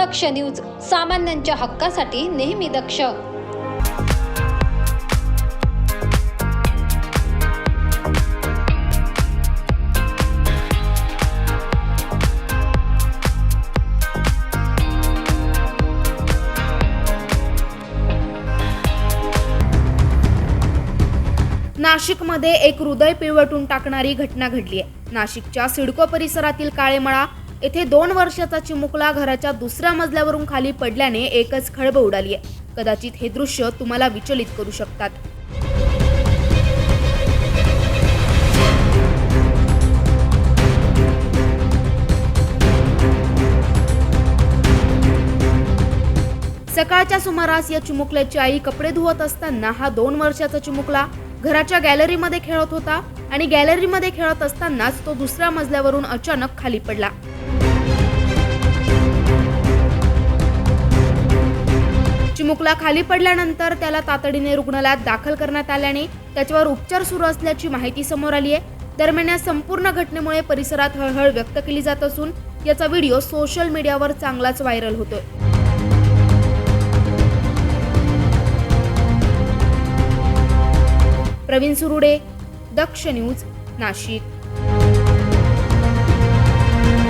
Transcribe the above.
दक्ष news सामान्यांच्या हक्कासाठी नेहमी दक्ष. नाशिकमध्ये एक हृदय पिळवटून टाकणारी घटना घडली आहे नाशिकच्या सिडको परिसरातील काळेमळा येथे दोन वर्षाचा चिमुकला घराच्या दुसऱ्या मजल्यावरून खाली पडल्याने एकच खळबळ उडाली आहे. कदाचित हे दृश्य तुम्हाला विचलित करू शकतात. सकाळच्या सुमारास या चिमुकल्याची आई कपडे धुवत असताना हा दोन वर्षाचा चिमुकला घराच्या गॅलरीमध्ये खेळत होता आणि गॅलरीमध्ये खेळत असतानाच तो दुसऱ्या मजल्यावरून अचानक खाली पडला. चिमुकला खाली पडल्यानंतर त्याला तातडीने रुग्णालयात दाखल करण्यात आल्याने त्याच्यावर उपचार सुरू असल्याची माहिती समोर आली आहे. दरम्यान या संपूर्ण घटनेमुळे परिसरात हळहळ व्यक्त केली जात असून याचा व्हिडिओ सोशल मीडियावर चांगलाच व्हायरल होतोय. प्रवीण सुरुडे दक्ष न्यूज नाशिक.